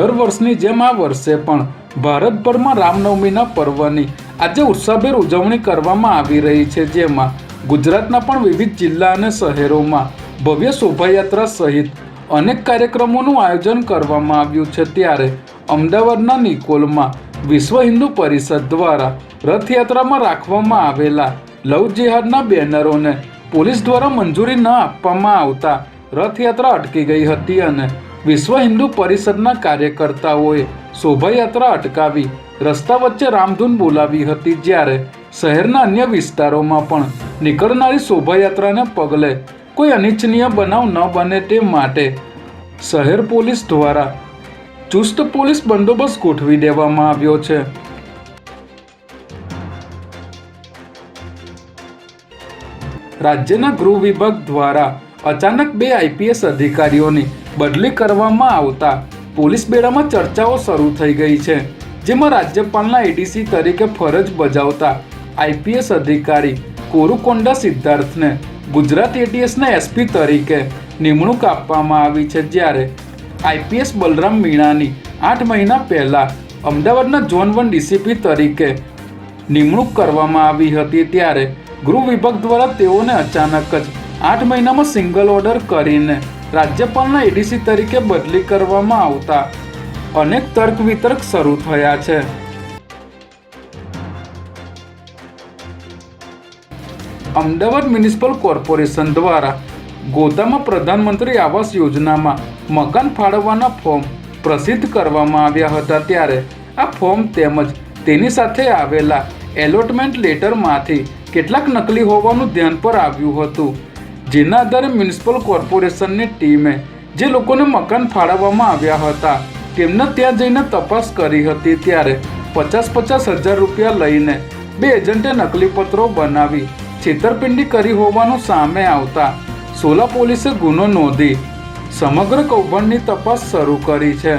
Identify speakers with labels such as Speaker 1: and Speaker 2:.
Speaker 1: દર વર્ષની જેમ આ વર્ષે પણ ભારતભરમાં રામનવમીના પર્વની આજે ઉત્સાહભેર ઉજવણી કરવામાં આવી રહી છે, જેમાં ગુજરાતના પણ વિવિધ જિલ્લા અને શહેરોમાં ભવ્ય શોભાયાત્રા સહિત અનેક કાર્યક્રમોનું આયોજન કરવામાં આવ્યું છે. ત્યારે અમદાવાદના નિકોલમાં વિશ્વ હિન્દુ પરિષદ દ્વારા રથયાત્રામાં રાખવામાં આવેલા લવ જિહાદના બેનરોને પોલીસ દ્વારા મંજૂરી ન આપવામાં આવતા રથયાત્રા અટકી ગઈ હતી અને વિશ્વ હિન્દુ પરિષદના કાર્યકર્તાઓએ શોભાયાત્રા અટકાવી, રસ્તા વચ્ચે રામધૂન બોલાવી હતી જ્યારે શહેરના અન્ય વિસ્તારોમાં પણ નીકળનારી શોભાયાત્રાને પગલે કોઈ અનિચ્છનીય બનાવ ન બને તે માટે શહેર પોલીસ દ્વારા ચુસ્ત પોલીસ બંદોબસ્ત ગોઠવી દેવામાં આવ્યો છે. રાજ્યના ગૃહ વિભાગ દ્વારા અચાનક બે આઈપીએસ અધિકારીઓની બદલી કરવામાં આવતા પોલીસ બેડામાં ચર્ચાઓ શરૂ થઈ ગઈ છે, જેમાં રાજ્યપાલના એડીસી તરીકે ફરજ બજાવતા આઈપીએસ અધિકારી કોરુકોંડા સિદ્ધાર્થને ગુજરાત એટીએસના એસપી તરીકે નિમણૂક આપવામાં આવી છે જ્યારે આઈપીએસ બલરામ મીણાની આઠ મહિના પહેલાં અમદાવાદના ઝોન વન ડીસીપી તરીકે નિમણૂક કરવામાં આવી હતી ત્યારે ગૃહ વિભાગ દ્વારા તેઓને અચાનક જ આઠ મહિનામાં સિંગલ ઓર્ડર કરીને રાજ્યપાલના એડીસી તરીકે બદલી કરવામાં આવતા અનેક તર્ક વિતર્ક શરૂ થયા છે. અમદાવાદ મ્યુનિસિપલ કોર્પોરેશન દ્વારા ગોતામાં પ્રધાનમંત્રી આવાસ યોજનામાં મકાન ફાળવવાના ફોર્મ પ્રસિદ્ધ કરવામાં આવ્યા હતા ત્યારે આ ફોર્મ તેમજ તેની સાથે આવેલા એલોટમેન્ટ લેટરમાંથી કેટલાક નકલી હોવાનું ધ્યાન પર આવ્યું હતું. જેના આધારે મ્યુનિસિપલ કોર્પોરેશનની ટીમે જે લોકોને મકાન ફાળવવામાં આવ્યા હતા, તેમને ત્યાં જઈને તપાસ કરી હતી ત્યારે પચાસ પચાસ હજાર રૂપિયા લઈને બે એજન્ટે નકલી પત્રો બનાવી છેતરપિંડી કરી હોવાનું સામે આવતા સોલા પોલીસે ગુનો નોંધી સમગ્ર કૌભાંડની તપાસ શરૂ કરી છે.